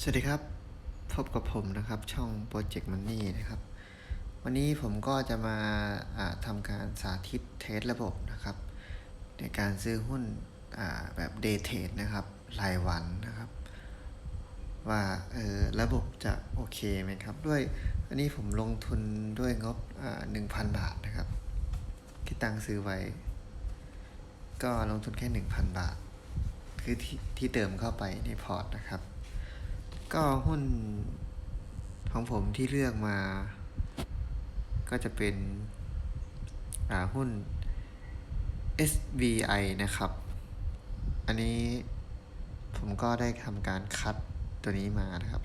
สวัสดีครับ พบกับผมนะครับช่อง Project Money นะครับ วันนี้ผมก็จะมาาทำการสาธิตเทสระบบนะครับ ในการซื้อหุ้นแบบ Day Trade นะครับ รายวันนะครับ ว่าเออระบบจะโอเคไหมครับ ด้วยอันนี้ผมลงทุนด้วยงบหนึ่งพันบาทนะครับ ที่ตังซื้อไว้ ก็ลงทุนแค่หนึ่งพันบาท คือที่ที่เติมเข้าไปในพอร์ตนะครับ ก็หุ้นของผมที่เลือกมา ก็จะเป็นหุ้น SBI นะครับ อันนี้ผมก็ได้ทำการคัดตัวนี้มานะครับ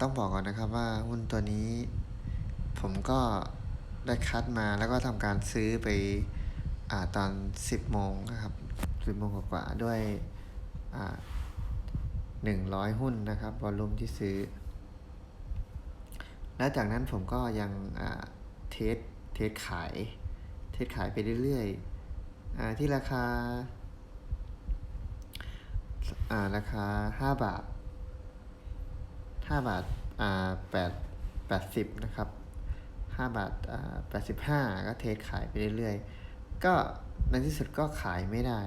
ต้องบอกก่อนนะครับว่าหุ้นตัวนี้ ผมก็ได้คัดมาแล้วก็ทำการซื้อไปอตอน 10 โมงนะครับ 10 โมงกว่าด้วย อ่าหนึ่งร้อยหุ้นนะครับวอลลุ่มที่ซื้อ และจากนั้นผมก็ยังเทสเทสขาย เทสขายไปเรื่อยๆที่ราคาราคาห้าบาทห้าบาทแปดแปดสิบนะครับห้าบาทแปดสิบห้าก็เทสขายไปเรื่อยๆ ก็ในที่สุดก็ขายไม่ได้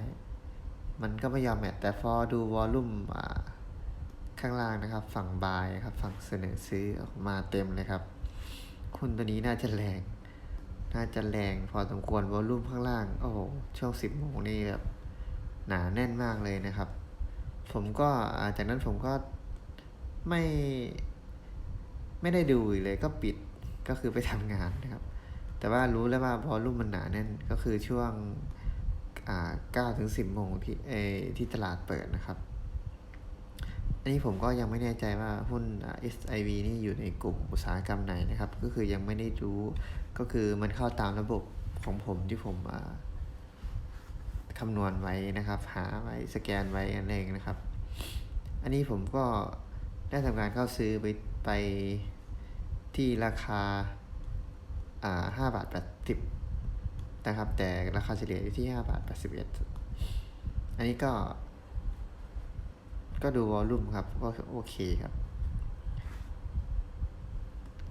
มันก็ไม่ยอมแมทแต่พอดูวอลลุ่ม ข้างล่างนะครับ ฝั่งบายครับ ฝั่งเสนอซื้อออกมาเต็มเลยครับคุณตัวนี้น่าจะแรง น่าจะแรงพอสมควรวอลลุ่มข้างล่าง โอ้โห ช่วงสิบโมงนี่แบบหนาแน่นมากเลยนะครับ ผมก็จากนั้นผมก็ไม่ ไม่ได้ดูเลยก็ปิดก็คือไปทำงานนะครับ แต่ว่ารู้แล้วว่าวอลลุ่มมันหนาแน่นก็คือช่วงเก้าถึงสิบโมงที่เอที่ตลาดเปิดนะครับ อันนี้ผมก็ยังไม่แน่ใจว่าหุ้น SIV นี่อยู่ในกลุ่มอุตสาหกรรมไหนนะครับ ก็คือยังไม่ได้รู้ ก็คือมันเข้าตามระบบของผมที่ผมคำนวณไว้นะครับ หาไว้สแกนไว้อันเองนะครับ อันนี้ผมก็ได้ทำการเข้าซื้อไปไปที่ราคาห้าบาทแปดสิบนะครับ แต่ราคาเฉลี่ยอยู่ที่ห้าบาทแปดสิบเอ็ดอันนี้ก็ ก็ดูวอลลุ่มครับก็โอเคครับ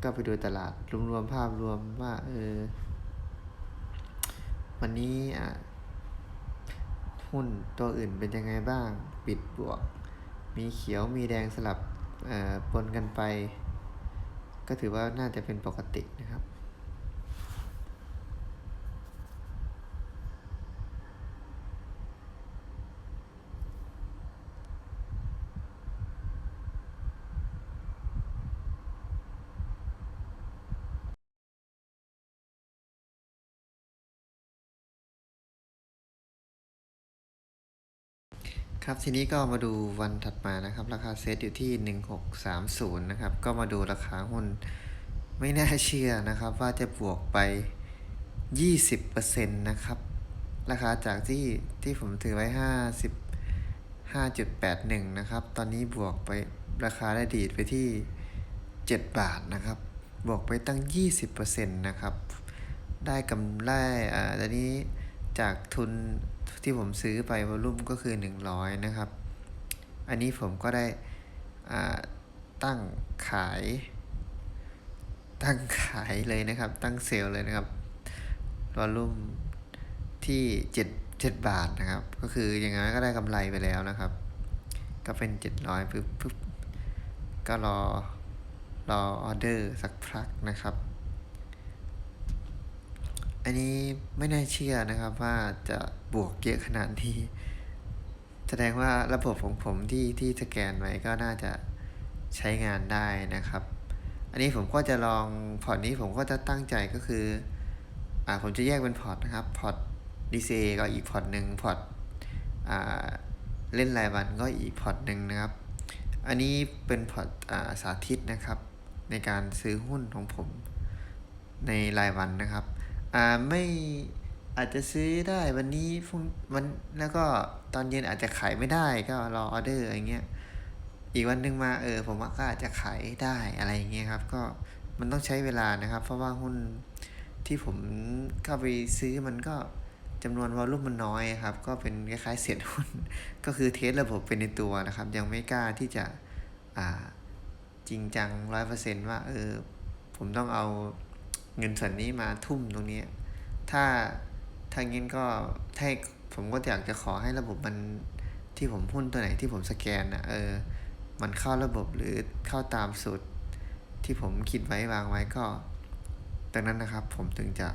ก็ไปดูตลาดรวมๆภาพรวมว่าเออวันนี้อะหุ้นตัวอื่นเป็นยังไงบ้าง ปิดบวก มีเขียวมีแดงสลับปนกันไป ก็ถือว่าน่าจะเป็นปกตินะครับ ครับทีนี้ก็มาดูวันถัดมานะครับ ราคาเซตอยู่ที่ 1630 นะครับ ก็มาดูราคาหุ้นไม่น่าเชื่อนะครับ ว่าจะบวกไป 20%นะครับ ราคาจากที่ที่ผมถือไว้ 50 5.81 นะครับ ตอนนี้บวกไปราคาได้ดีดไปที่ 7 บาทนะครับ บวกไปตั้ง 20%นะครับ ได้กำไรอ่าตอนนี้ จากทุนที่ผมซื้อไปวอลุ่มก็คือ 100 นะครับ อันนี้ผมก็ได้ตั้งขาย ตั้งขายเลยนะครับ ตั้งเซลล์เลยนะครับวอลุ่มที่ 7 7 บาทนะครับ ก็คืออย่างนั้นก็ได้กำไรไปแล้วนะครับ ก็เป็น 700ปึ๊บปึ๊บก็รอรอออเดอร์สักพักนะครับ อันนี้ไม่น่าเชื่อนะครับว่าจะบวกเยอะขนาดนี้ แสดงว่าระบบของผมที่ที่สแกนไว้ก็น่าจะใช้งานได้นะครับ อันนี้ผมก็จะลองพอร์ตนี้ผมก็จะตั้งใจก็คืออ่าผมจะแยกเป็นพอร์ตนะครับ พอร์ตดีซีก็อีกพอร์ตหนึ่งพอร์ตอ่าเล่นรายวันก็อีกพอร์ตหนึ่งนะครับ อันนี้เป็นพอร์ตอ่าสาธิตนะครับ ในการซื้อหุ้นของผมในรายวันนะครับ อ่าไม่อาจจะซื้อได้วันนี้พรุ่งวันแล้วก็ตอนเย็นอาจจะขายไม่ได้ก็รอออเดอร์อะไรเงี้ยอีกวันหนึ่งมาเออผมก็อาจจะขายได้อะไรอย่างเงี้ยครับ ก็มันต้องใช้เวลานะครับ เพราะว่าหุ้นที่ผมเข้าไปซื้อมันก็จำนวนวอลลุ่มมันน้อยครับ ก็เป็นคล้ายๆเสียหุ้น ก็คือเทสระบบเป็นในตัวนะครับ ยังไม่กล้าที่จะอ่าจริงจังร้อยเปอร์เซนต์ว่าเออผมต้องเอา เงินส่วนนี้มาทุ่มตรงนี้ ถ้าถ้างี้ก็ถ้าผมก็อยากจะขอให้ระบบมันที่ผมหุ้นตัวไหนที่ผมสแกนนะเออ มันเข้าระบบหรือเข้าตามสูตรที่ผมคิดไว้วางไว้ก็ดังนั้นนะครับ ผมถึงจะ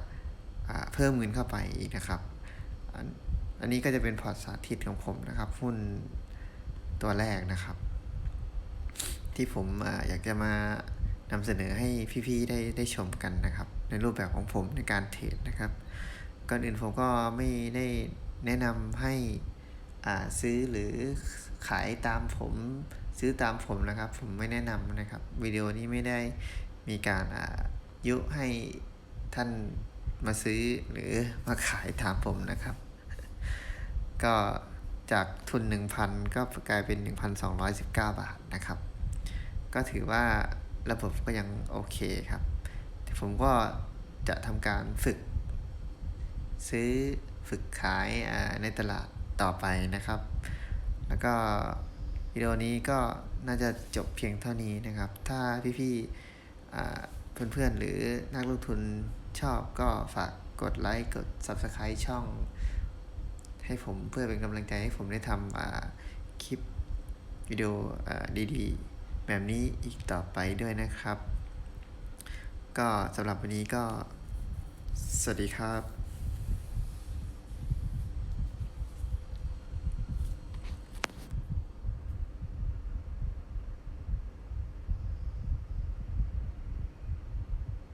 เพิ่มเงินเข้าไปอีกนะครับ อันนี้ก็จะเป็นพอร์ตสาธิตของผมนะครับ หุ้นตัวแรกนะครับ ที่ผมออยากจะมานำเสนอให้พี่ๆได้ได้ชมกันนะครับ ในรูปแบบของผมในการเทรดนะครับ ก่อนอื่นผมก็ไม่ได้แนะนำให้ซื้อหรือขายตามผมซื้อตามผมนะครับ ผมไม่แนะนำนะครับวิดีโอนี้ไม่ได้มีการยุให้ท่านมาซื้อหรือมาขายตามผมนะครับ ก็จากทุน 1,000 ก็กลายเป็น 1,219 บาทนะครับ ก็ถือว่าระบบก็ยังโอเคครับ ผมก็จะทำการฝึก ซื้อฝึกขายในตลาดต่อไปนะครับ แล้วก็วิดีโอนี้ก็น่าจะจบเพียงเท่านี้นะครับ ถ้าพี่ๆเพื่อนๆหรือนักลงทุนชอบก็ฝากกดไลค์กด Subscribe ช่อง ให้ผมเพื่อเป็นกำลังใจให้ผมได้ทำคลิปวิดีโอดีๆ แบบนี้อีกต่อไปด้วยนะครับ ก็สำหรับวันนี้ก็ สวัสดีครับ